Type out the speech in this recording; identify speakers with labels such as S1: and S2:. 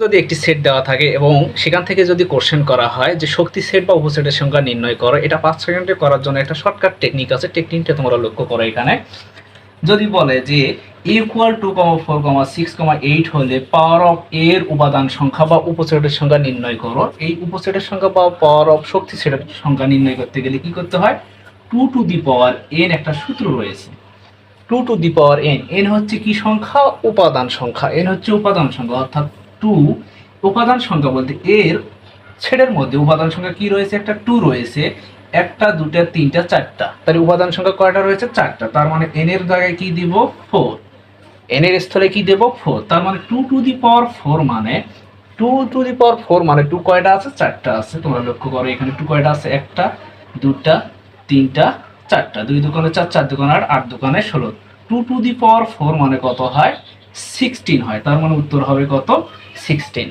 S1: যদি একটি সেট দেওয়া থাকে এবং সেখান থেকে যদি কোশ্চেন করা হয় যে শক্তি সেট বা উপসেটের সংখ্যা নির্ণয় করো, এটা পাঁচ সেকেন্ডে করার জন্য একটা শর্টকাট টেকনিক আছে। টেকনিকটা তোমরা লক্ষ্য করো এখানে। যদি বলে যে equal to comma four comma six comma eight হলে পাওয়ার অফ এর উপাদান সংখ্যা বা উপসেটের সংখ্যা নির্ণয় করো। এই উপসেটের সংখ্যা বা পাওয়ার অফ শক্তি সেটের সংখ্যা নির্ণয় করতে গেলে কি করতে হয়? Two to the power n একটা সূত্র রয়েছে। Two to the power n n হচ্ছে কি সংখ্যা? উপাদান সংখ্যা। এন হচ্ছে উপাদান সংখ্যা। অর্থাৎ টু উপাদান সংখ্যা বলতে এর ছেড়ের মধ্যে উপাদান সংখ্যা কি রয়েছে? একটা টু রয়েছে, একটা, দুটা, তিনটা, চারটা। তাহলে উপাদান সংখ্যা কয়টা রয়েছে? চারটা। তার মানে এন এর জায়গায় কি দিব? ফোর এন এর স্থলে কি দেব? ফোর তার মানে two to the power four মানে two to the power four মানে টু কয়টা আছে? চারটা আছে। তোমরা লক্ষ্য করো, এখানে টু কয়টা আছে? একটা, দুটা, তিনটা, চারটা। দুই দোকানে চার চার দোকানে আট আট দোকানে ষোলো। Two to the power four মানে কত হয়? সিক্সটিন হয়। তার মানে উত্তর হবে কত? সিক্সটিন